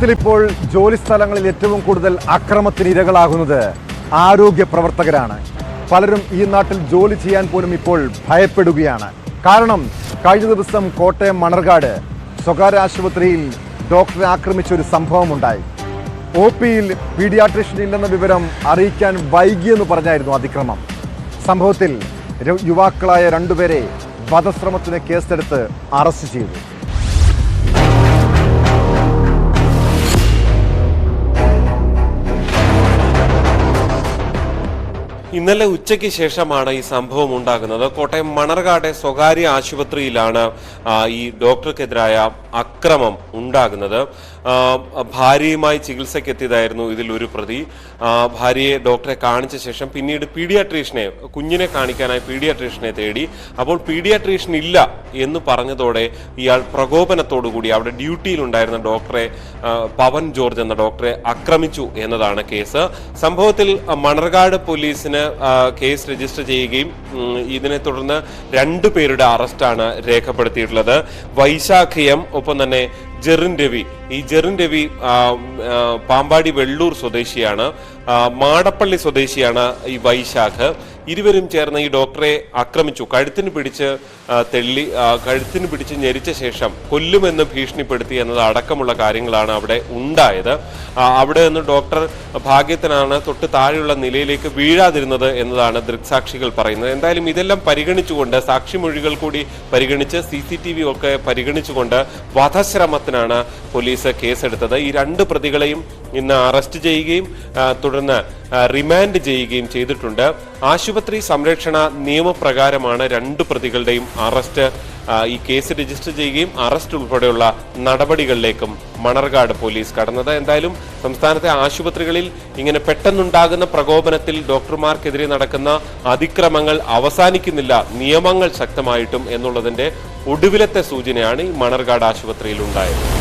കേരളത്തിൽ ഇപ്പോൾ ജോലി സ്ഥലങ്ങളിൽ ഏറ്റവും കൂടുതൽ അക്രമത്തിന് ഇരകളാകുന്നത് ആരോഗ്യ പ്രവർത്തകരാണ്. പലരും ഈ നാട്ടിൽ ജോലി ചെയ്യാൻ പോലും ഇപ്പോൾ ഭയപ്പെടുകയാണ്. കാരണം കഴിഞ്ഞ ദിവസം കോട്ടയം മണർകാട് സ്വകാര്യ ആശുപത്രിയിൽ ഡോക്ടറെ ആക്രമിച്ച ഒരു സംഭവമുണ്ടായി. ഒ പിയിൽ പീഡിയാട്രിഷ്യൻ ഇല്ലെന്ന വിവരം അറിയിക്കാൻ വൈകിയെന്ന് പറഞ്ഞായിരുന്നു അതിക്രമം. സംഭവത്തിൽ യുവാക്കളായ രണ്ടുപേരെ വധശ്രമത്തിന് കേസെടുത്ത് അറസ്റ്റ് ചെയ്തു. ഇന്നലെ ഉച്ചയ്ക്ക് ശേഷമാണ് ഈ സംഭവം ഉണ്ടാകുന്നത്. കോട്ടയം മണർകാട് സ്വകാര്യ ആശുപത്രിയിലാണ് ഈ ഡോക്ടർക്കെതിരായ അക്രമം ഉണ്ടാകുന്നത്. ഭാര്യയുമായി ചികിത്സയ്ക്ക് എത്തിയതായിരുന്നു ഇതിൽ ഒരു പ്രതി. ഭാര്യയെ ഡോക്ടറെ കാണിച്ച ശേഷം പിന്നീട് പീഡിയാട്രീഷനെ കുഞ്ഞിനെ കാണിക്കാനായി പീഡിയാട്രീഷനെ തേടി. അപ്പോൾ പീഡിയാട്രീഷൻ ഇല്ല എന്ന് പറഞ്ഞതോടെ ഇയാൾ പ്രകോപനത്തോടുകൂടി അവിടെ ഡ്യൂട്ടിയിലുണ്ടായിരുന്ന ഡോക്ടറെ പവൻ ജോർജ് എന്ന ഡോക്ടറെ ആക്രമിച്ചു എന്നതാണ് കേസ്. സംഭവത്തിൽ മണർകാട് പോലീസിന് കേസ് രജിസ്റ്റർ ചെയ്യുകയും ഇതിനെ തുടർന്ന് രണ്ടു പേരുടെ അറസ്റ്റാണ് രേഖപ്പെടുത്തിയിട്ടുള്ളത്. വൈശാഖ് എം ഒപ്പം തന്നെ ജെറിൻ രവി. ഈ ജെറിൻ രവി പാമ്പാടി വെള്ളൂർ സ്വദേശിയാണ്. മാടപ്പള്ളി സ്വദേശിയാണ് ഈ വൈശാഖ്. ഇരുവരും ചേർന്ന് ഈ ഡോക്ടറെ ആക്രമിച്ചു. കഴുത്തിന് പിടിച്ച് തെള്ളി കഴുത്തിന് പിടിച്ച് ഞെരിച്ച ശേഷം കൊല്ലുമെന്ന് ഭീഷണിപ്പെടുത്തി എന്നത് അടക്കമുള്ള കാര്യങ്ങളാണ് അവിടെ ഉണ്ടായത്. അവിടെ നിന്ന് ഡോക്ടർ ഭാഗ്യത്തിനാണ് തൊട്ട് താഴെയുള്ള നിലയിലേക്ക് വീഴാതിരുന്നത് എന്നതാണ് ദൃക്സാക്ഷികൾ പറയുന്നത്. എന്തായാലും ഇതെല്ലാം പരിഗണിച്ചുകൊണ്ട് സാക്ഷിമൊഴികൾ കൂടി പരിഗണിച്ച് സി സി ടി വി ഒക്കെ പരിഗണിച്ചുകൊണ്ട് വധശ്രമത്തിനാണ് പോലീസ് കേസെടുത്തത്. ഈ രണ്ട് പ്രതികളെയും ഇന്ന് അറസ്റ്റ് ചെയ്യുകയും തുടർന്ന് റിമാൻഡ് ചെയ്യുകയും ചെയ്തിട്ടുണ്ട്. ആശുപത്രി സംരക്ഷണ നിയമപ്രകാരമാണ് രണ്ട് പ്രതികളുടെയും അറസ്റ്റ് ഈ കേസ് രജിസ്റ്റർ ചെയ്യുകയും അറസ്റ്റ് ഉൾപ്പെടെയുള്ള നടപടികളിലേക്കും മണർകാട് പോലീസ് കടന്നത്. എന്തായാലും സംസ്ഥാനത്തെ ആശുപത്രികളിൽ ഇങ്ങനെ പെട്ടെന്നുണ്ടാകുന്ന പ്രകോപനത്തിൽ ഡോക്ടർമാർക്കെതിരെ നടക്കുന്ന അതിക്രമങ്ങൾ അവസാനിക്കുന്നില്ല. നിയമങ്ങൾ ശക്തമായിട്ടും എന്നുള്ളതിന്റെ ഒടുവിലത്തെ സൂചനയാണ് ഈ മണർകാട് ആശുപത്രിയിൽ ഉണ്ടായത്.